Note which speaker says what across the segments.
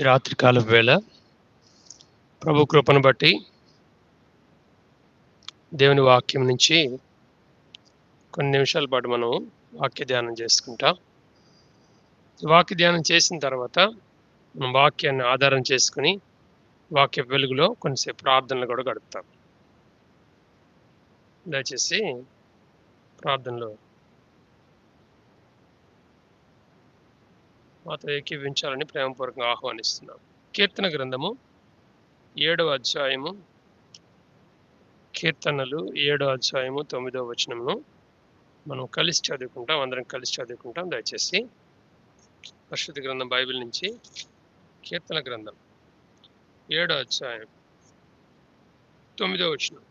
Speaker 1: రాత్రికాల వేళ ప్రభు కృపను బట్టి దేవుని వాక్యం నుంచి కొన్ని నిమిషాల పాటు మనం వాక్య ధ్యానం చేసుకుంటాం. వాక్య ధ్యానం చేసిన తర్వాత మనం వాక్యాన్ని ఆధారం చేసుకుని వాక్య వెలుగులో కొన్నిసేపు ప్రార్థనలు కూడా గడుపుతాం. దయచేసి ప్రార్థనలో మాతో ఏకీవించాలని ప్రేమపూర్వకంగా ఆహ్వానిస్తున్నాం. కీర్తన గ్రంథము ఏడవ అధ్యాయము కీర్తనలు ఏడో అధ్యాయము తొమ్మిదో వచనమును మనం కలిసి చదువుకుంటాం అందరం కలిసి చదువుకుంటాం. దయచేసి పరిశుద్ధ గ్రంథం బైబిల్ నుంచి కీర్తన గ్రంథం ఏడో అధ్యాయం తొమ్మిదో వచనం.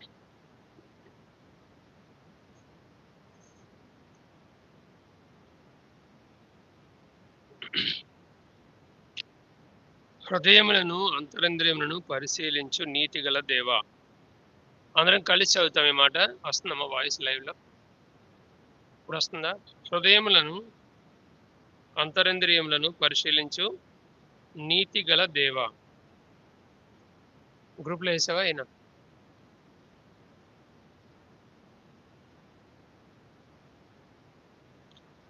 Speaker 1: హృదయములను అంతరంద్రియములను పరిశీలించు నీతి గల దేవా. అందరం కలిసి చదువుతాం ఈ మాట. వస్తుందమ్మా వాయిస్ లైవ్లో. ఇప్పుడు వస్తుందా? హృదయములను అంతరంద్రియములను పరిశీలించు నీతి గల దేవా. గ్రూప్లో వేసావా? అయినా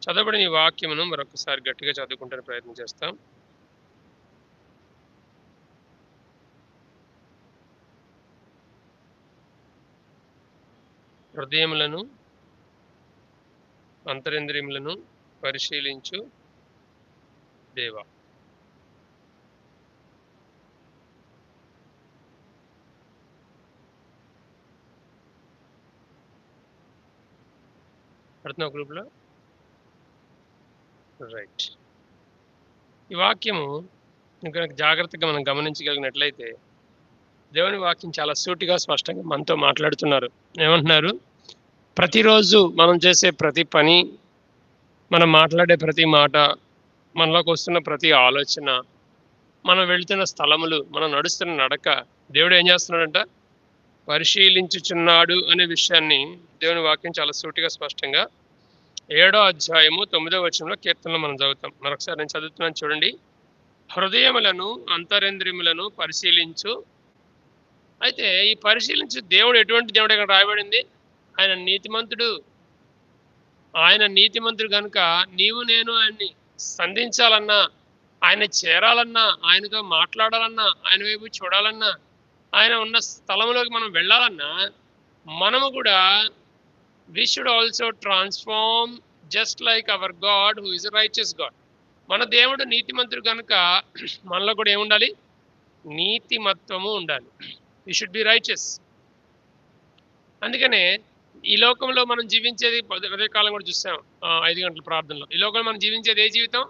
Speaker 1: చదవబడిన ఈ వాక్యమును మరొకసారి గట్టిగా చదువుకుంటానికి ప్రయత్నం చేస్తాం. హృదయములను అంతరింద్రియములను పరిశీలించు దేవా. పడుతున్నావు గ్రూప్లో. రైట్. ఈ వాక్యము ఇంకా జాగ్రత్తగా మనం గమనించగలిగినట్లయితే దేవుని వాక్యం చాలా సూటిగా స్పష్టంగా మనతో మాట్లాడుతున్నారు. ఏమంటున్నారు? ప్రతిరోజు మనం చేసే ప్రతి పని మనం మాట్లాడే ప్రతి మాట మనలోకి వస్తున్న ప్రతి ఆలోచన మనం వెళ్తున్న స్థలములు మనం నడుస్తున్న నడక దేవుడు ఏం చేస్తున్నాడంట? పరిశీలించుచున్నాడు అనే విషయాన్ని దేవుని వాక్యం చాలా సూటిగా స్పష్టంగా ఏడో అధ్యాయము తొమ్మిదో వచనంలో కీర్తనలో మనం చదువుతాం. మరొకసారి నేను చదువుతున్నాను చూడండి. హృదయములను అంతరేంద్రియములను పరిశీలించు అయితే ఈ పరిశీలించి దేవుడు ఎటువంటి దేవుడు ఇక్కడ రాయబడింది? ఆయన నీతిమంతుడు. ఆయన నీతిమంతుడు కనుక నీవు నేను ఆయన్ని సంధించాలన్నా ఆయన చేరాలన్నా ఆయనతో మాట్లాడాలన్నా ఆయన వైపు చూడాలన్నా ఆయన ఉన్న స్థలంలోకి మనం వెళ్ళాలన్నా మనము కూడా we should also transform just like our God who is righteous God మన దేవుడు నీతిమంతుడు కనుక మనలో కూడా ఏముండాలి? నీతిమత్వము ఉండాలి. యూ షుడ్ బి రైచస్ అందుకనే ఈ లోకంలో మనం జీవించేది ఉదయ కాలం కూడా చూసాం ఐదు గంటల ప్రార్థనలో. ఈ లోకంలో మనం జీవించేది ఏ జీవితం?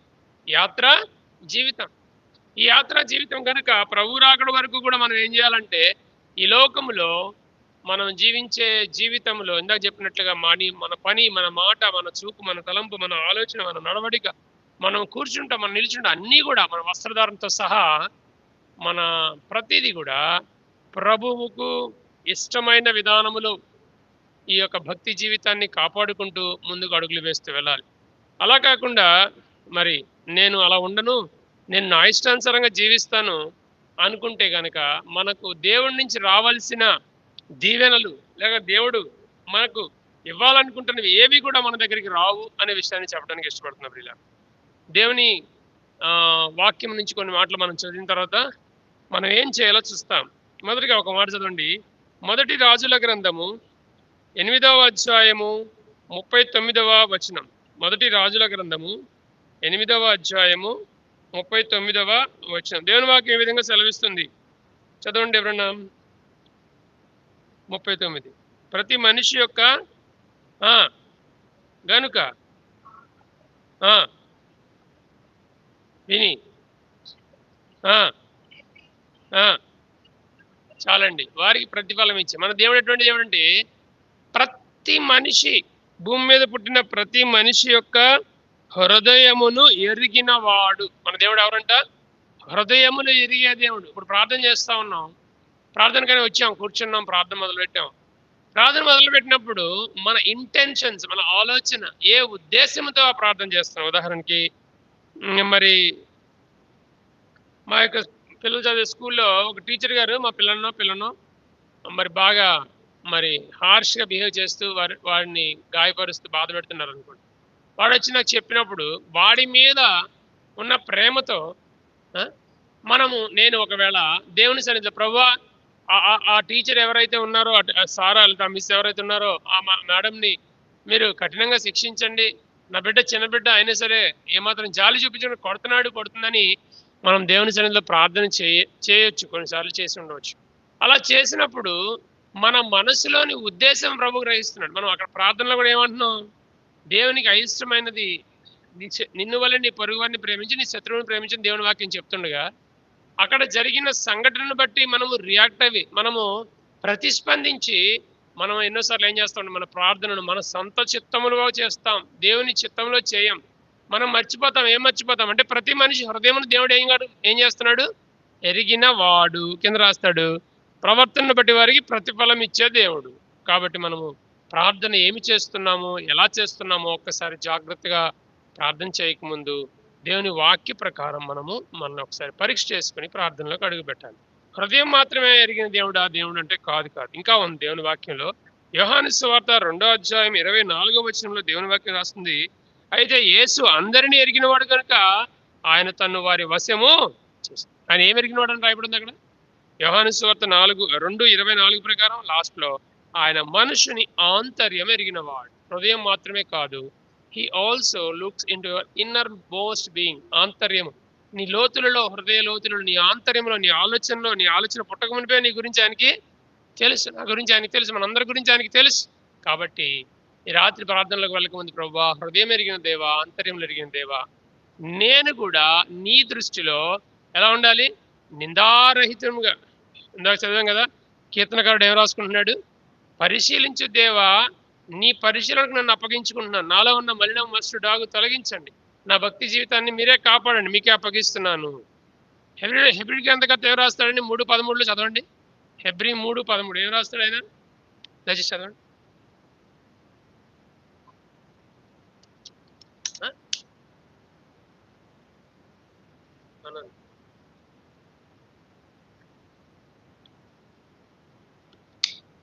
Speaker 1: యాత్ర జీవితం. ఈ యాత్ర జీవితం కనుక ప్రభు రాకడ వరకు కూడా మనం ఏం చేయాలంటే ఈ లోకంలో మనం జీవించే జీవితంలో ఇందాక చెప్పినట్లుగా మని మన పని మన మాట మన చూపు మన తలంపు మన ఆలోచన మన నడవడిక మనం కూర్చుంటాం మనం నిల్చుంటాం అన్నీ కూడా మన వస్త్రధారంతో సహా మన ప్రతిదీ కూడా ప్రభువుకు ఇష్టమైన విధానములో ఈ యొక్క భక్తి జీవితాన్ని కాపాడుకుంటూ ముందుకు అడుగులు వేస్తూ వెళ్ళాలి. అలా కాకుండా మరి నేను అలా ఉండను నేను నా ఇష్టానుసారంగా జీవిస్తాను అనుకుంటే కనుక మనకు దేవుడి నుంచి రావాల్సిన దీవెనలు లేక దేవుడు మనకు ఇవ్వాలనుకుంటున్నవి ఏవి కూడా మన దగ్గరికి రావు అనే విషయాన్ని చెప్పడానికి ఇష్టపడుతున్నా ప్రియుల దేవుని వాక్యం నుంచి కొన్ని మాటలు మనం చదివిన తర్వాత మనం ఏం చేయాలో చూస్తాం. మొదటిగా ఒక మాట చదవండి. మొదటి రాజుల గ్రంథము ఎనిమిదవ అధ్యాయము ముప్పై తొమ్మిదవ వచనం. మొదటి రాజుల గ్రంథము ఎనిమిదవ అధ్యాయము ముప్పై తొమ్మిదవ వచనం. దేవుని వాక్యం ఏ విధంగా సెలవిస్తుంది. చదవండి ఎవరన్నా? ముప్పై తొమ్మిది. ప్రతి మనిషి యొక్క గనుక విని చాలండి. వారికి ప్రతిఫలం ఇచ్చే మన దేవుడు ఎటువంటి దేవుడు అంటే ప్రతి మనిషి భూమి మీద పుట్టిన ప్రతి మనిషి యొక్క హృదయమును ఎరిగిన వాడు. మన దేవుడు ఎవరంట? హృదయమును ఎరిగే దేవుడు. ఇప్పుడు ప్రార్థన చేస్తా ఉన్నాం. ప్రార్థనకనే వచ్చాం కూర్చున్నాం ప్రార్థన మొదలు పెట్టాం ప్రార్థన మొదలుపెట్టినప్పుడు మన ఇంటెన్షన్స్ మన ఆలోచన ఏ ఉద్దేశంతో ప్రార్థన చేస్తున్నాం? ఉదాహరణకి మరి మా యొక్క పిల్లలు చదివే స్కూల్లో ఒక టీచర్ గారు మా పిల్లనో పిల్లనో మరి బాగా మరి హార్ష్గా బిహేవ్ చేస్తూ వారి వాడిని గాయపరుస్తూ బాధ పెడుతున్నారు అనుకోండి. వాడు వచ్చి నాకు చెప్పినప్పుడు వాడి మీద ఉన్న ప్రేమతో మనము నేను ఒకవేళ దేవుని సన్నిధిలో ప్రభు ఆ టీచర్ ఎవరైతే ఉన్నారో ఆ- ఆ సారా లేదా మిస్ ఎవరైతే ఉన్నారో ఆ మా మేడంని మీరు కఠినంగా శిక్షించండి. నా బిడ్డ చిన్న బిడ్డ అయినా సరే ఏమాత్రం జాలి చూపించడం కొడుతున్నాడు కొడుతుందని మనం దేవుని సన్నిధిలో ప్రార్థన చేయ చేయొచ్చు కొన్నిసార్లు చేసి ఉండవచ్చు. అలా చేసినప్పుడు మన మనసులోని ఉద్దేశం ప్రభు గ్రహిస్తున్నాడు. మనం అక్కడ ప్రార్థనలో కూడా ఏమంటున్నాం? దేవునికి అయిష్టమైనది నీ నిన్ను వల్ల నీ పొరుగువారిని ప్రేమించి నీ శత్రువుని ప్రేమించి దేవుని వాక్యం చెప్తుండగా అక్కడ జరిగిన సంఘటనను బట్టి మనము రియాక్ట్ అవి మనము ప్రతిస్పందించి మనం ఎన్నోసార్లు ఏం చేస్తాం మన ప్రార్థనను మన సొంత చిత్తములుగా చేస్తాం. దేవుని చిత్తంలో చేయం. మనం మర్చిపోతాం. ఏం మర్చిపోతాం? అంటే ప్రతి మనిషి హృదయం దేవుడు ఏం ఏం చేస్తున్నాడు? ఎరిగిన వాడు కింద రాస్తాడు. ప్రవర్తన బట్టి వారికి ప్రతిఫలం ఇచ్చే దేవుడు. కాబట్టి మనము ప్రార్థన ఏమి చేస్తున్నాము? ఎలా చేస్తున్నామో ఒక్కసారి జాగ్రత్తగా ప్రార్థన చేయకముందు దేవుని వాక్య ప్రకారం మనము మనల్ని ఒకసారి పరీక్ష చేసుకుని ప్రార్థనలోకి అడుగుపెట్టాలి హృదయం మాత్రమే ఎరిగిన దేవుడు? ఆ దేవుడు అంటే కాదు కాదు. ఇంకా ఉంది దేవుని వాక్యంలో. యోహాను సువార్త రెండో అధ్యాయం ఇరవై నాలుగో వచనంలో దేవుని వాక్యం రాస్తుంది. అయితే యేసు అందరినీ ఎరిగినవాడు కనుక ఆయన తను వారి వశము ఆయన ఏం ఎరిగినవాడు అని రాయబడింది అక్కడ? యోహాను సువార్త నాలుగు రెండు ఇరవై నాలుగు ప్రకారం లాస్ట్లో ఆయన మనుషుని ఆంతర్యం ఎరిగినవాడు. హృదయం మాత్రమే కాదు he also looks in your innermost being ఆంతర్యం నీ లోతులలో హృదయ లోతులలో నీ ఆంతర్యంలో నీ ఆలోచనలో నీ ఆలోచన పుట్టక నీ గురించి ఆయనకి తెలుసు. నా గురించి ఆయనకి తెలుసు మనందరి గురించి ఆయనకి తెలుసు. కాబట్టి ఈ రాత్రి ప్రార్థనలకు వెళ్ళక ముందు ప్రభా హృదయం ఎరిగిన దేవా అంతర్యం ఎరిగిన దేవా నేను కూడా నీ దృష్టిలో ఎలా ఉండాలి? నిందారహితంగా ఇందాక చదివాం కదా కీర్తనకారుడు ఏం రాసుకుంటున్నాడు? పరిశీలించు దేవా నీ పరిశీలనకు నన్ను అప్పగించుకుంటున్నాను నాలో ఉన్న మలినం మస్తు డాగు తొలగించండి. నా భక్తి జీవితాన్ని మీరే కాపాడండి. మీకే అప్పగిస్తున్నాను. హెబ్రి హెబ్రి గ్రంథకర్త ఏం రాస్తాడండి? మూడు పదమూడులో చదవండి. హెబ్రి మూడు పదమూడు. ఏం రాస్తాడు ఆయన? దయచేసి చదవండి. കാണാൻ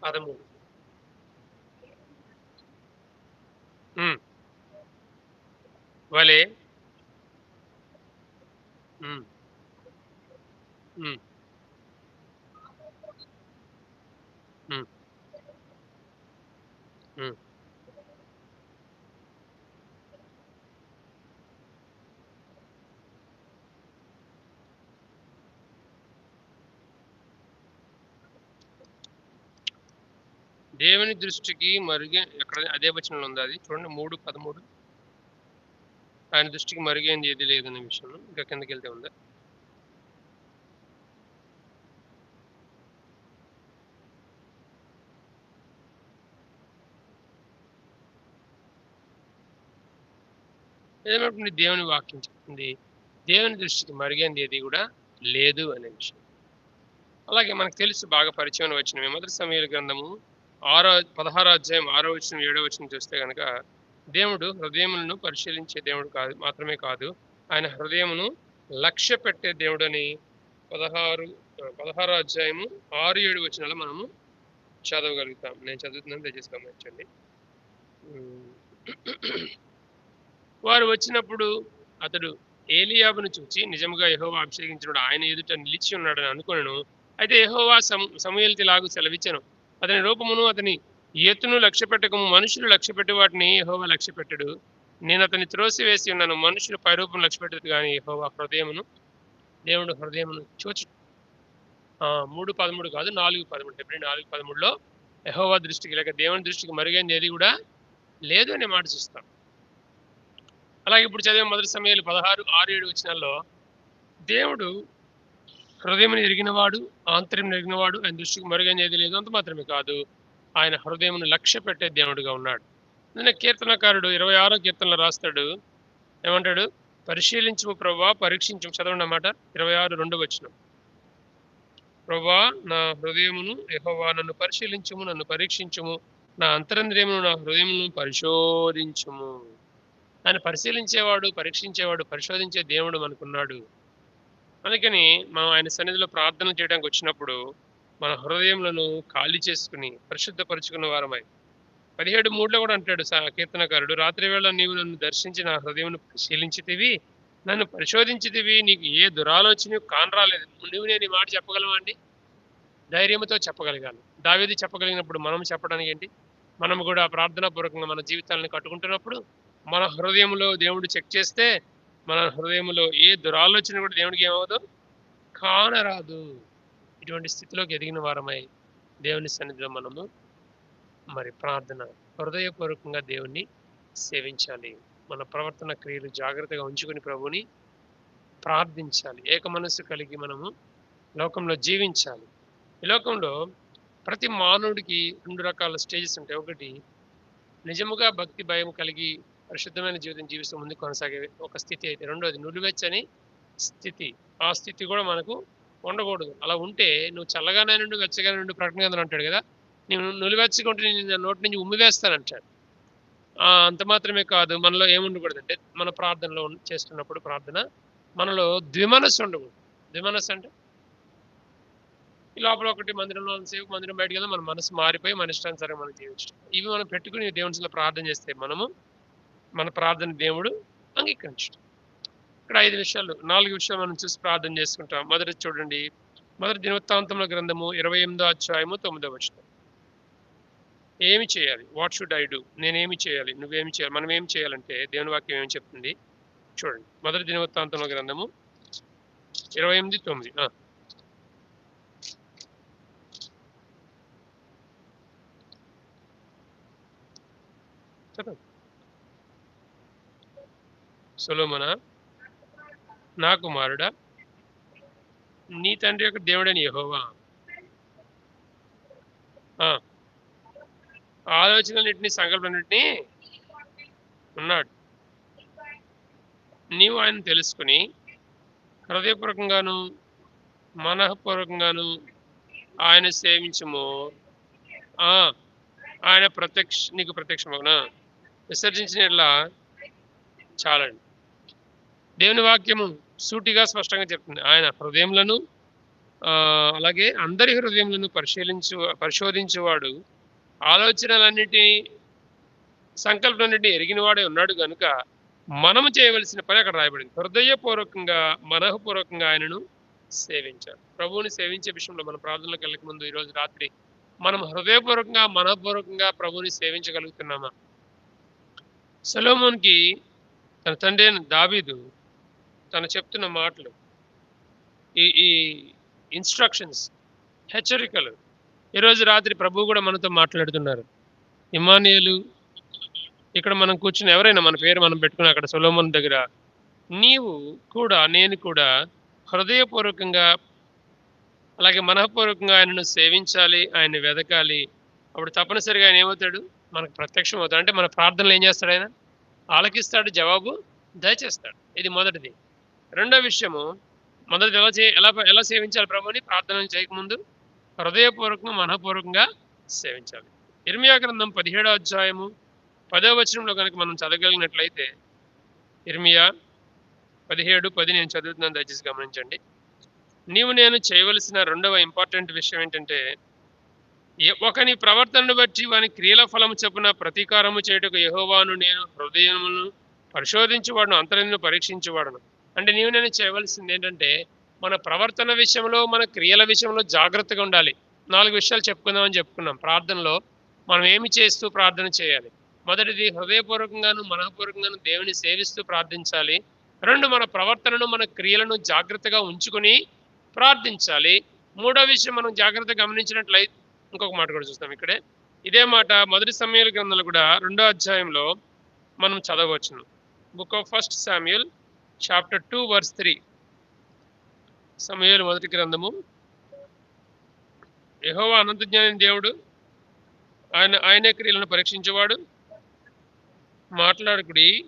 Speaker 1: പതിമൂന്ന് വലെ Mm. దేవుని దృష్టికి మరుగే ఎక్కడ అదే వచనంలో ఉంది అది చూడండి మూడు పదమూడు. ఆయన దృష్టికి మరుగైంది ఏది లేదనే విషయం ఇంకా కిందకి వెళ్తే ఉందా. ఏమైనప్పుడు దేవుని వాక్యం చెప్తుంది దేవుని దృష్టికి మరుగైంది ఏది కూడా లేదు అనే విషయం. అలాగే మనకు తెలుసు బాగా పరిచయం వచ్చిన మొదటి సమయాల గ్రంథము ఆరో పదహారో అధ్యాయం ఆరో వచ్చిన ఏడో వచ్చిన చూస్తే కనుక దేవుడు హృదయములను పరిశీలించే దేవుడు కాదు మాత్రమే కాదు ఆయన హృదయమును లక్ష్య పెట్టే దేవుడు అని పదహారు పదహారో అధ్యాయము ఆరు ఏడు వచనాలు మనము చదవగలుగుతాం. నేను చదువుతున్నాను దయచేసి గమనించండి. వారు వచ్చినప్పుడు అతడు ఏలియాబును చూచి నిజముగా యహోవా అభిషేకించినప్పుడు ఆయన ఎదుట నిలిచి ఉన్నాడని అనుకున్నాను అయితే యహోవా సమ సమూయేలుకి లాగు సెలవిచ్చను. అతని రూపమును అతని ఎత్తును లక్ష్య పెట్టకము మనుషులు లక్ష్య పెట్టి వాటిని యహోవా లక్ష్య పెట్టడు నేను అతన్ని త్రోసివేసి ఉన్నాను. మనుషులు పైరూపం లక్ష్య పెట్టదు కానీ యహోవా హృదయమును దేవుడు హృదయమును చూచు మూడు పదమూడు కాదు నాలుగు పదమూడు. డెబ్బై నాలుగు పదమూడులో యహోవా దృష్టికి లేక దేవుని దృష్టికి మరుగైంది ఏది కూడా లేదు అనే మాట చూస్తాం. అలాగే ఇప్పుడు చదివే మొదటి సమయాలు పదహారు ఆరు ఏడు వచ్చినాల్లో దేవుడు హృదయం ఎరిగినవాడు ఆంతర్యం ఎరిగినవాడు ఆయన దృష్టికి మరుగైన ఏది లేదు అంత మాత్రమే కాదు. ఆయన హృదయమును లక్ష్య పెట్టే దేవుడుగా ఉన్నాడు. నిన్న కీర్తనకారుడు ఇరవై ఆరో కీర్తనలో రాస్తాడు. ఏమంటాడు? పరిశీలించము ప్రభా పరీక్షించము. చదవండి అన్నమాట. ఇరవై ఆరు రెండు వచ్చిన ప్రభా నా హృదయమును యెహోవా నన్ను పరిశీలించుము నన్ను పరీక్షించుము. నా అంతరంద్రియమును నా హృదయమును పరిశోధించము. ఆయన పరిశీలించేవాడు పరీక్షించేవాడు పరిశోధించే దేవుడు మనకున్నాడు. అందుకని మనం ఆయన సన్నిధిలో ప్రార్థన చేయడానికి వచ్చినప్పుడు మన హృదయములను ఖాళీ చేసుకుని పరిశుద్ధపరుచుకున్న వారమై. పదిహేడు మూడులో కూడా అంటాడు కీర్తనకారుడు రాత్రి వేళ నీవు నన్ను దర్శించి నా హృదయం పరిశీలించితివి నన్ను పరిశోధించితివి నీకు ఏ దురాలోచన కానరాలేదు నువ్వు నేను ఈ మాట చెప్పగలవా అండి? ధైర్యంతో చెప్పగలగాలి. దావేది చెప్పగలిగినప్పుడు మనం చెప్పడానికి ఏంటి? మనం కూడా ప్రార్థనాపూర్వకంగా మన జీవితాలను కట్టుకుంటున్నప్పుడు మన హృదయంలో దేవుడు చెక్ చేస్తే మన హృదయంలో ఏ దురాలోచన కూడా దేవుడికి ఏమవదు కానరాదు. ఇటువంటి స్థితిలోకి ఎదిగిన వారమై దేవుని సన్నిధిలో మనము మరి ప్రార్థన హృదయపూర్వకంగా దేవుణ్ణి సేవించాలి. మన ప్రవర్తన క్రియలు జాగ్రత్తగా ఉంచుకుని ప్రభుని ప్రార్థించాలి. ఏక మనస్సు కలిగి మనము లోకంలో జీవించాలి. ఈ లోకంలో ప్రతి మానవుడికి రెండు రకాల స్టేజెస్ ఉంటాయి. ఒకటి నిజముగా భక్తి భయం కలిగి పరిశుద్ధమైన జీవితం జీవిస్తూ ముందు కొనసాగే ఒక స్థితి అయితే. రెండోది నులివెచ్చని స్థితి. ఆ స్థితి కూడా మనకు ఉండకూడదు. అలా ఉంటే నువ్వు చల్లగానే నుండి వెచ్చగానే నుండి ప్రకటన అంటాడు కదా. నేను నులివెచ్చగా ఉంటే నేను నోటి నుంచి ఉమ్మివేస్తానంటాడు ఆ, అంత మాత్రమే కాదు. మనలో ఏముండకూడదంటే మన ప్రార్థనలో చేస్తున్నప్పుడు ప్రార్థన. మనలో ద్విమనస్సు ఉండకూడదు. ద్విమనస్సు అంటే? ఈ లోపల ఒకటి మందిరంలో సేపు మందిరం బయటకు వెళ్తే మన మనసు మారిపోయి మన ఇష్టానుసారం మనం జీవించడం ఇవి మనం పెట్టుకుని దేవునిలో ప్రార్థన చేస్తే మనము మన ప్రార్థన దేవుడు అంగీకరించడం. ఇక్కడ ఐదు విషయాలు నాలుగు విషయాలు మనం చూసి ప్రార్థన చేసుకుంటాం. మొదటి చూడండి మొదటి దినవృత్తాంతముల గ్రంథము ఇరవై ఎనిమిదో అధ్యాయము తొమ్మిదో వచ్చిన ఏమి చేయాలి? వాట్ షుడ్ ఐ డూ నేనేమి చేయాలి? నువ్వేమి చేయాలి? మనం ఏం చేయాలంటే దేవుని వాక్యం ఏమి చెప్తుంది? చూడండి మొదటి దినవృత్తాంతముల గ్రంథము ఇరవై ఎనిమిది తొమ్మిది. చెప్పండి. సులోమన? నా కుమారుడా? నీ తండ్రి యొక్క దేవుడని యహోవా. ఆ, ఆలోచనలన్నింటినీ సంకల్పన్నింటినీ ఉన్నాడు. నీవు ఆయన తెలుసుకుని హృదయపూర్వకంగాను మనఃపూర్వకంగాను ఆయన సేవించము. ఆ, ఆయన ప్రత్యక్ష నీకు ప్రత్యక్షమగునా? విసర్జించిన చాలండి. దేవుని వాక్యము సూటిగా స్పష్టంగా చెప్తుంది. ఆయన హృదయములను అలాగే అందరి హృదయములను పరిశీలించు పరిశోధించేవాడు. ఆలోచనలన్నిటి సంకల్పాలన్నిటి ఎరిగినవాడే ఉన్నాడు కనుక మనము చేయవలసిన పని అక్కడ రాయబడింది. హృదయపూర్వకంగా మనఃపూర్వకంగా ఆయనను సేవించాలి. ప్రభువుని సేవించే విషయంలో మన ప్రార్థనలకు వెళ్ళక ముందు ఈరోజు రాత్రి మనం హృదయపూర్వకంగా మనఃపూర్వకంగా ప్రభువుని సేవించగలుగుతున్నామా? సొలోమోన్కి తన తండ్రి అయిన తను చెప్తున్న మాటలు ఈ ఈ ఇన్స్ట్రక్షన్స్ హెచ్చరికలు. ఈరోజు రాత్రి ప్రభు కూడా మనతో మాట్లాడుతున్నారు. ఇమానియలు ఇక్కడ మనం కూర్చుని ఎవరైనా మన పేరు మనం పెట్టుకుని అక్కడ సొలోమన్ దగ్గర నీవు కూడా నేను కూడా హృదయపూర్వకంగా అలాగే మనఃపూర్వకంగా ఆయనను సేవించాలి ఆయన్ని వెదకాలి. అప్పుడు తప్పనిసరిగా ఆయన ఏమవుతాడు? మనకు ప్రత్యక్షం అవుతాడు అంటే మన ప్రార్థనలు ఏం చేస్తాడు ఆయన? ఆలకిస్తాడు జవాబు దయచేస్తాడు. ఇది మొదటిది. రెండో విషయము మొదటి ఎలా చే ఎలా ఎలా సేవించాలి ప్రభుని ప్రార్థన చేయకముందు హృదయపూర్వకంగా మనఃపూర్వకంగా సేవించాలి. ఇర్మియా గ్రంథం పదిహేడో అధ్యాయము పదో వచనంలో కనుక మనం చదవగలిగినట్లయితే ఇర్మియా పదిహేడు పది నేను చదువుతున్నాను దయచేసి గమనించండి. నీవు నేను చేయవలసిన రెండవ ఇంపార్టెంట్ విషయం ఏంటంటే ఒకని ప్రవర్తనను బట్టి వాని క్రియల ఫలము చెప్పున ప్రతీకారము చేయుటకు యహోవాను నేను హృదయమును పరిశోధించేవాడును అంతరంను పరీక్షించేవాడును అంటే నీవు నేను చేయవలసింది ఏంటంటే మన ప్రవర్తన విషయంలో మన క్రియల విషయంలో జాగ్రత్తగా ఉండాలి. నాలుగు విషయాలు చెప్పుకుందామని చెప్పుకున్నాం. ప్రార్థనలో మనం ఏమి చేస్తూ ప్రార్థన చేయాలి? మొదటిది హృదయపూర్వకంగాను మనఃపూర్వకంగాను దేవుని సేవిస్తూ ప్రార్థించాలి. రెండు మన ప్రవర్తనను మన క్రియలను జాగ్రత్తగా ఉంచుకొని ప్రార్థించాలి. మూడో విషయం మనం జాగ్రత్తగా గమనించినట్లయితే ఇంకొక మాట కూడా చూస్తాం ఇక్కడే. ఇదే మాట మొదటి సమయాల గ్రంథంలో కూడా రెండో అధ్యాయంలో మనం చదవచ్చును book of first Samuel chapter two verse three. సమయాలు మొదటి గ్రంథము. యెహోవా అనంతజ్ఞాని దేవుడు. ఆయన ఆయనే క్రియలను పరీక్షించేవాడు. మాట్లాడుకుడి.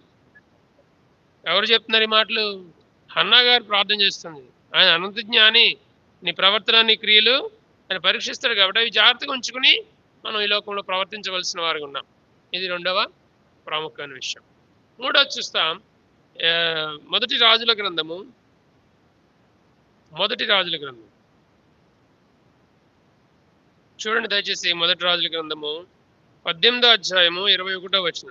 Speaker 1: ఎవరు చెప్తున్నారు ఈ మాటలు? హన్నా గారు ప్రార్థన చేస్తుంది. ఆయన అనంతజ్ఞాని నీ ప్రవర్తన నీ క్రియలు ఆయన పరీక్షిస్తాడు కాబట్టి అవి జాగ్రత్తగా ఉంచుకుని మనం ఈ లోకంలో ప్రవర్తించవలసిన వారు ఉన్నాం. ఇది రెండవ ప్రాముఖ్యమైన విషయం. మూడో చూస్తాం. మొదటి రాజుల గ్రంథము. మొదటి రాజుల గ్రంథం. చూడండి దయచేసి మొదటి రాజుల గ్రంథము. పద్దెనిమిదో అధ్యాయము ఇరవై ఒకటో వచ్చిన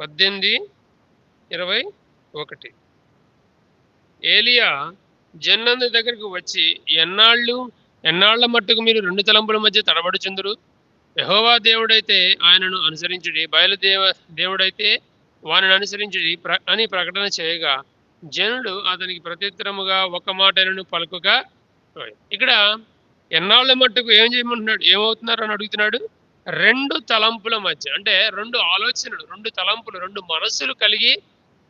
Speaker 1: పద్దెనిమిది ఇరవై ఒకటి ఏలియా జన్నందు దగ్గరకు వచ్చి ఎన్నాళ్ళు ఎన్నాళ్ళ మట్టుకు మీరు రెండు తలంపుల మధ్య తడబడుచుందరు యహోవా దేవుడైతే ఆయనను అనుసరించుడి బయలుదేవ దేవుడైతే వానిని అనుసరించి ప్ర అని ప్రకటన చేయగా జనులు అతనికి ప్రత్యుత్తరముగా ఒక మాటలను పలుకుగా ఇక్కడ ఎన్నాళ్ళ మట్టుకు ఏం చేయమంటున్నాడు? ఏమవుతున్నారు? అని అడుగుతున్నాడు. రెండు తలంపుల మధ్య అంటే రెండు ఆలోచనలు రెండు తలంపులు రెండు మనస్సులు కలిగి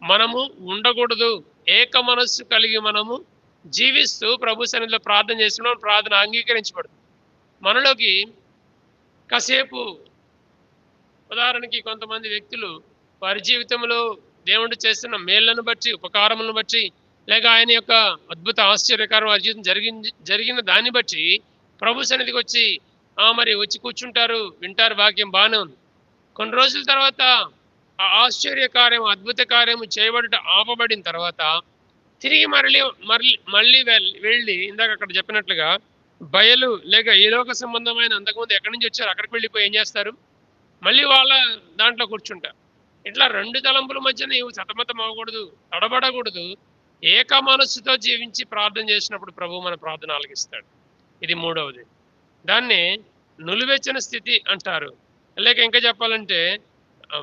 Speaker 1: మనము ఉండకూడదు. ఏక మనస్సు కలిగి మనము జీవిస్తూ ప్రభు సన్నిధిలో ప్రార్థన చేస్తున్నాం. ప్రార్థన అంగీకరించబడుతుంది. మనలోకి కాసేపు ఉదాహరణకి కొంతమంది వ్యక్తులు వారి జీవితంలో దేవుడు చేస్తున్న మేళ్ళను బట్టి ఉపకారములను బట్టి లేక ఆయన యొక్క అద్భుత ఆశ్చర్యకారం వారి జీవితం జరిగింది జరిగిన దాన్ని బట్టి ప్రభు సన్నిధికి వచ్చి ఆ మరి వచ్చి కూర్చుంటారు వింటారు వాక్యం బాగానే ఉంది. కొన్ని రోజుల తర్వాత ఆ ఆశ్చర్య కార్యం అద్భుత కార్యము చేయబడట ఆపబడిన తర్వాత తిరిగి మరలి మరలి మళ్ళీ వెళ్ళి ఇందాక అక్కడ చెప్పినట్లుగా బయలు లేక ఏ లోక సంబంధమైన అంతకుముందు ఎక్కడి నుంచి వచ్చారు అక్కడికి వెళ్ళిపోయి ఏం చేస్తారు? మళ్ళీ వాళ్ళ దాంట్లో కూర్చుంటారు. ఇట్లా రెండు తలంపుల మధ్య నీవు సతమతం అవ్వకూడదు తడబడకూడదు. ఏక మనస్సుతో జీవించి ప్రార్థన చేసినప్పుడు ప్రభు మన ప్రార్థన ఆలకిస్తాడు ఇది మూడవది. దాన్ని నులివెచ్చని స్థితి అంటారు. లేక ఇంకా చెప్పాలంటే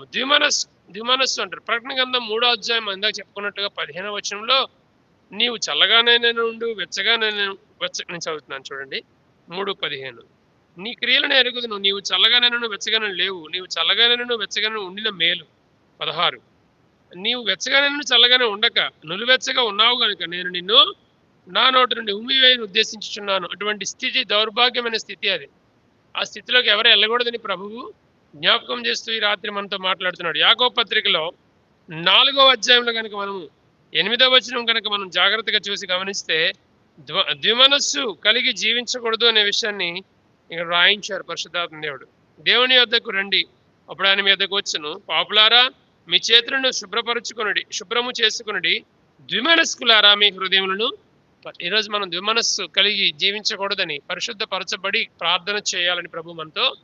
Speaker 1: ద్విమనస్ ద్విమనస్సు అంటారు. ప్రకటన గ్రంథం మూడో అధ్యాయం ఇందాక చెప్పుకున్నట్టుగా పదిహేనవ వచనంలో నీవు చల్లగానే నేను ఉండు వెచ్చగానే నేను వెచ్చ నేను చదువుతున్నాను చూడండి. మూడు పదిహేను. నీ క్రియలను ఎరుగుదును. నీవు చల్లగానే నువ్వు వెచ్చగానే లేవు. నీవు చల్లగానే నువ్వు వెచ్చగానే ఉండిన మేలు. పదహారు. నీవు వెచ్చగానే నువ్వు చల్లగానే ఉండక నులివెచ్చగా ఉన్నావు కనుక నేను నిన్ను నా నోటి నుండి ఉమ్మివేయని ఉద్దేశించుచున్నాను. అటువంటి స్థితి దౌర్భాగ్యమైన స్థితి అది. ఆ స్థితిలోకి ఎవరు వెళ్ళకూడదని ప్రభువు జ్ఞాపకం చేస్తూ ఈ రాత్రి మనతో మాట్లాడుతున్నాడు. యాగో పత్రికలో నాలుగో అధ్యాయంలో కనుక మనము ఎనిమిదో వచనం కనుక మనం జాగ్రత్తగా చూసి గమనిస్తే ద్వ ద్విమనస్సు కలిగి జీవించకూడదు అనే విషయాన్ని ఇక్కడ రాయించారు పరిశుద్ధాత్మ దేవుడు. దేవుని యొద్దకు రండి. అప్పుడు ఆయన మీ యొద్దకు వచ్చును. పాపులారా మీ చేతులను శుభ్రపరుచుకునుడి శుభ్రము చేసుకునుడి. ద్విమనస్కులారా మీ హృదయములను. ఈరోజు మనం ద్విమనస్సు కలిగి జీవించకూడదని పరిశుద్ధపరచబడి ప్రార్థన చేయాలని ప్రభు మనతో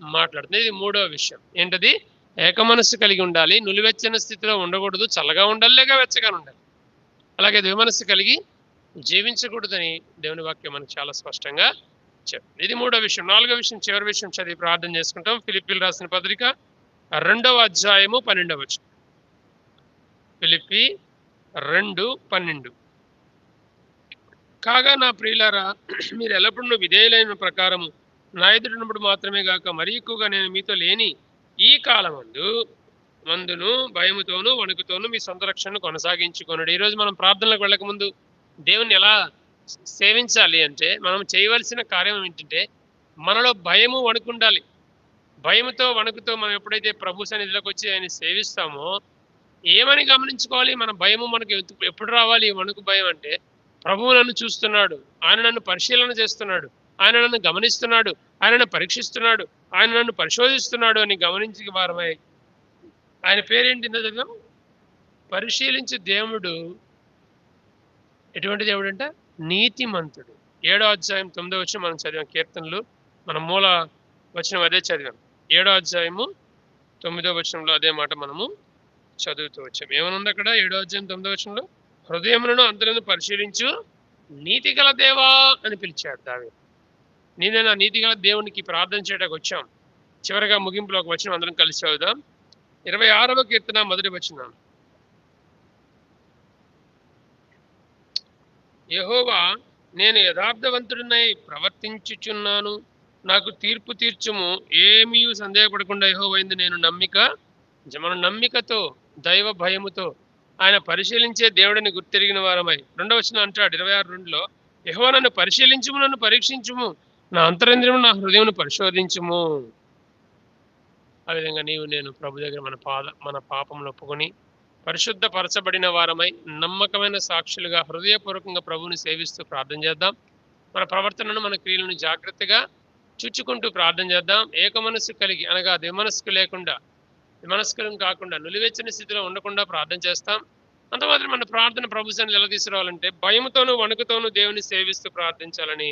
Speaker 1: మాట్లాడుతుంది. ఇది మూడవ విషయం. ఏంటది? ఏక మనస్సు కలిగి ఉండాలి నులివెచ్చని స్థితిలో ఉండకూడదు చల్లగా ఉండాలి లేక వెచ్చగా ఉండాలి. అలాగే ద్విమనస్సు కలిగి జీవించకూడదని దేవుని వాక్యం మనకు చాలా స్పష్టంగా చెప్తుంది. ఇది మూడో విషయం. నాలుగో విషయం చివరి విషయం చదివి ప్రార్థన చేసుకుంటాం. ఫిలిపిల్ రాసిన పత్రిక రెండవ అధ్యాయము పన్నెండవచ్చు పిలిపి రెండు పన్నెండు. కాగా నా ప్రియులారా మీరు ఎల్లప్పుడూ విధేయులైన ప్రకారము నా ఎదుటినప్పుడు మాత్రమే కాక మరీ ఎక్కువగా నేను మీతో లేని ఈ కాలమందు మందును భయముతోనూ వణుకుతోనూ మీ సంరక్షణను రక్షణను కొనసాగించుకొనుడు. ఈరోజు మనం ప్రార్థనలకు వెళ్ళక ముందు ఎలా సేవించాలి అంటే మనం చేయవలసిన కార్యం ఏంటంటే మనలో భయము వణుకుండాలి. భయముతో వణుకుతో మనం ఎప్పుడైతే ప్రభు సన్నిధిలోకి వచ్చి ఆయన సేవిస్తామో ఏమని గమనించుకోవాలి? మన భయము మనకు ఎప్పుడు రావాలి? వణుకు భయం అంటే ప్రభువు నన్ను చూస్తున్నాడు ఆయన నన్ను పరిశీలన చేస్తున్నాడు ఆయన నన్ను గమనిస్తున్నాడు ఆయన పరీక్షిస్తున్నాడు ఆయన నన్ను పరిశోధిస్తున్నాడు అని గమనించి వారమై ఆయన పేరేంటి చదివాం పరిశీలించే దేవుడు ఎటువంటి దేవుడు అంట నీతిమంతుడు. ఏడో అధ్యాయం తొమ్మిదో వచ్చి మనం చదివాం. కీర్తనలు మన మూల వచనం అదే చదివాం. ఏడో అధ్యాయము తొమ్మిదో వచనంలో అదే మాట మనము చదువుతూ వచ్చాం ఏమనుంది అక్కడ? ఏడో అధ్యాయం తొమ్మిదో వచనంలో? హృదయములను అంతలను పరిశీలించు నీతి గల దేవా అని పిలిచాడు దావి నేనైనా నీతి గల దేవునికి ప్రార్థన చేయడానికి వచ్చాం. చివరిగా ముగింపులో ఒక వచనం అందరం కలిసి చదువుదాం. ఇరవై ఆరవ కీర్తన మొదటి వచనం. యహోవా నేను యథార్థవంతుడినై ప్రవర్తించుచున్నాను. నాకు తీర్పు తీర్చుము. ఏమీ సందేహపడకుండా యహోవైంది నేను నమ్మిక మన నమ్మికతో దైవ భయముతో ఆయన పరిశీలించే దేవుడిని గుర్తిరిగిన వారమై. రెండవ వచ్చిన అంటాడు ఇరవై ఆరు రెండులో యెహోవా నన్ను పరిశీలించుము నన్ను పరీక్షించుము. నా అంతరంద్రము నా హృదయమును పరిశోధించుము. ఆ విధంగా నీవు నేను ప్రభు దగ్గర మన పాద మన పాపములు ఒప్పుకొని పరిశుద్ధపరచబడిన వారమై నమ్మకమైన సాక్షులుగా హృదయపూర్వకంగా ప్రభువుని సేవిస్తూ ప్రార్థన చేద్దాం. మన ప్రవర్తనను మన క్రియలను జాగ్రత్తగా చుచ్చుకుంటూ ప్రార్థన చేద్దాం. ఏక మనస్సు కలిగి అనగా విమనస్కు లేకుండా విమనస్కులం కాకుండా నులివెచ్చని స్థితిలో ఉండకుండా ప్రార్థన చేస్తాం. అంతమాత్రం మన ప్రార్థన ప్రభు ఎలా తీసుకురావాలంటే వణుకుతోనూ దేవుని సేవిస్తూ ప్రార్థించాలని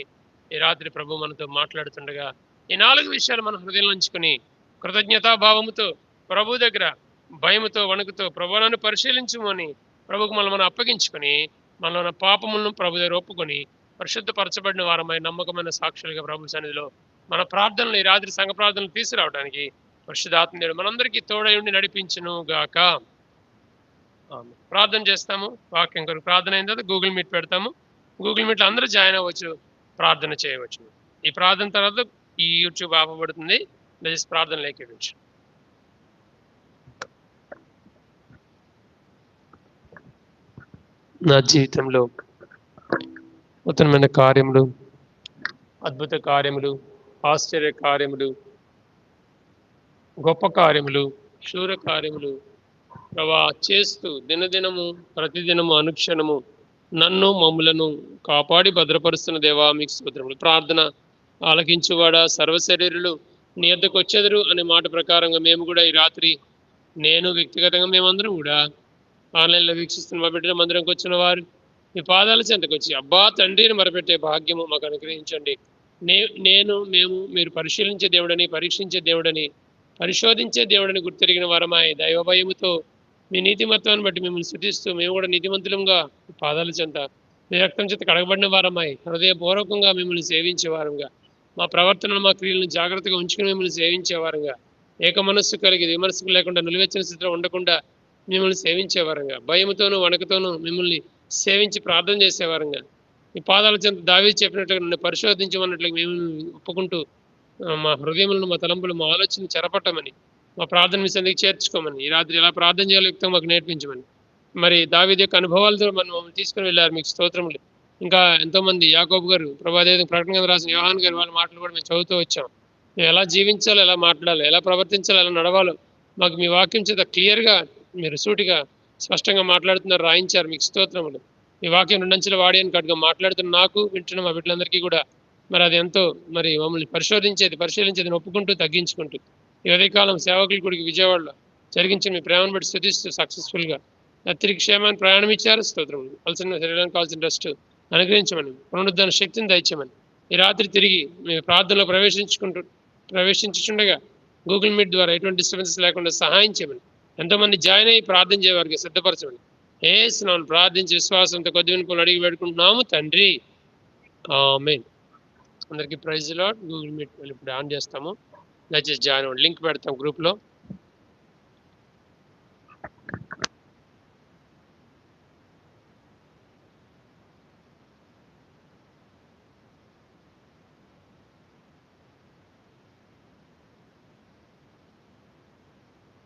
Speaker 1: ఈ రాత్రి ప్రభు మనతో మాట్లాడుతుండగా ఈ నాలుగు విషయాలు మన హృదయంలో ఉంచుకుని కృతజ్ఞతాభావముతో ప్రభు దగ్గర భయముతో వణుకుతో ప్రభులను పరిశీలించుము అని ప్రభుకు మనం మనం అప్పగించుకొని మనలో పాపములను ప్రభు దగ్గర ఒప్పుకొని పరిశుద్ధపరచబడిన వారమై నమ్మకమైన సాక్షులుగా ప్రభు సన్నిధిలో మన ప్రార్థనలు ఈ రాత్రి సంఘ ప్రార్థనలు తీసుకురావడానికి పరిశుద్ధాత్మ మనందరికీ తోడై ఉండి నడిపించును గాక ప్రార్థన చేస్తాము వాక్యం కొరకు ప్రార్థన అయిన తర్వాత గూగుల్ మీట్ పెడతాము. గూగుల్ మీట్లో అందరూ జాయిన్ అవ్వచ్చు ప్రార్థన చేయవచ్చు. ఈ ప్రార్థన తర్వాత ఈ యూట్యూబ్ ఆపబడుతుంది దయచేసి ప్రార్థన ఇవ్వచ్చు నా జీవితంలో నూతనమైన కార్యములు అద్భుత కార్యములు ఆశ్చర్య కార్యములు గొప్ప కార్యములు శూర కార్యములు ప్రభా చేస్తూ దినదినము ప్రతిదినము అనుక్షణము నన్ను మమ్ములను కాపాడి భద్రపరుస్తున్న దేవా మీకు స్తోత్రములు. ప్రార్థన ఆలకించువాడా సర్వశరీరులు నీ యొద్దకు వచ్చెదరు అనే మాట ప్రకారంగా మేము కూడా ఈ రాత్రి నేను వ్యక్తిగతంగా మేమందరం కూడా ఆన్లైన్లో వీక్షిస్తున్న మా మందిరంకి వచ్చిన వారు మీ పాదాల చెంతకు వచ్చి అబ్బా తండ్రిని మరపెట్టే భాగ్యము మాకు అనుగ్రహించండి. నే నేను మేము మీరు పరిశీలించే దేవుడని పరీక్షించే దేవుడని పరిశోధించే దేవుడని గుర్తెరిగిన వారమాయి దైవభయముతో మీ నీతిమత్వాన్ని బట్టి మిమ్మల్ని స్థుతిస్తూ మేము కూడా నీతిమంతులంగా పాదాల చెంత మీ రక్తం చేత కడగబడిన వారమై హృదయపూర్వకంగా మిమ్మల్ని సేవించేవారంగా మా ప్రవర్తనను మా క్రియలను జాగ్రత్తగా ఉంచుకుని మిమ్మల్ని సేవించేవారంగా ఏక మనస్సు కలిగి విమర్శకు లేకుండా నిలువెచ్చిన స్థితిలో ఉండకుండా మిమ్మల్ని సేవించేవారంగా భయముతోనూ వణకతోనూ మిమ్మల్ని సేవించి ప్రార్థన చేసేవారంగా ఈ పాదాల చెంత దావి చెప్పినట్లుగా నన్ను పరిశోధించమన్నట్లుగా మేము ఒప్పుకుంటూ మా హృదయములను మా తలంపులు మా ఆలోచన చెరపట్టమని మా ప్రార్థన మీ సందికి చేర్చుకోమని ఈ రాత్రి ఎలా ప్రార్థన చేయాలో యుక్తం మాకు నేర్పించమని. మరి దావిది యొక్క అనుభవాలతో మనం మమ్మల్ని తీసుకుని వెళ్ళారు మీకు స్తోత్రములు. ఇంకా ఎంతోమంది యాకోబు గారు ప్రభాదేవి ప్రకటన రాసిన యోహాన్ గారు వాళ్ళ మాటలు కూడా మేము చదువుతూ వచ్చాం. మేము ఎలా జీవించాలో ఎలా మాట్లాడాలో ఎలా ప్రవర్తించాలో ఎలా నడవాలో మాకు మీ వాక్యం చేత క్లియర్గా మీరు సూటిగా స్పష్టంగా మాట్లాడుతున్నారు రాయించారు మీకు స్తోత్రములు. ఈ వాక్యం రెండంచెల వాడి అని కట్టుగా మాట్లాడుతున్న నాకు వింటున్న మా బిడ్డలందరికీ కూడా మరి అది ఎంతో మరి మమ్మల్ని పరిశోధించేది పరిశీలించేది ఒప్పుకుంటూ తగ్గించుకుంటూ ఈ ఉదయకాలం సేవకుల గుడికి విజయవాడలో జరిగించిన మీ ప్రేమను బట్టి స్థుతిస్తూ సక్సెస్ఫుల్గా అత్తిరికి క్షేమాన్ని ప్రయాణం ఇచ్చారు. స్తోత్రం. కావాల్సిన శరీరానికి కావాల్సిన రెస్ట్ అనుగ్రహించమని పునరుద్ధరణ శక్తిని దయచేయమని ఈ రాత్రి తిరిగి మీ ప్రార్థనలో ప్రవేశించుకుంటూ ప్రవేశించుండగా గూగుల్ మీట్ ద్వారా ఎటువంటి డిస్టర్బెన్సెస్ లేకుండా సహాయం చేయమని ఎంతోమంది జాయిన్ అయ్యి ప్రార్థన చేయవారికి సిద్ధపరచమని ఏ ప్రార్థించి విశ్వాసంతో కొద్ది వినుకులు అడిగి పెడుకుంటున్నాము తండ్రి. ఆమెన్. అందరికీ ప్రైజ్ లాడ్ గూగుల్ మీట్ ఇప్పుడు ఆన్ చేస్తాము. దయచేసి జాయిన్ లింక్ పెడతాం గ్రూప్లో.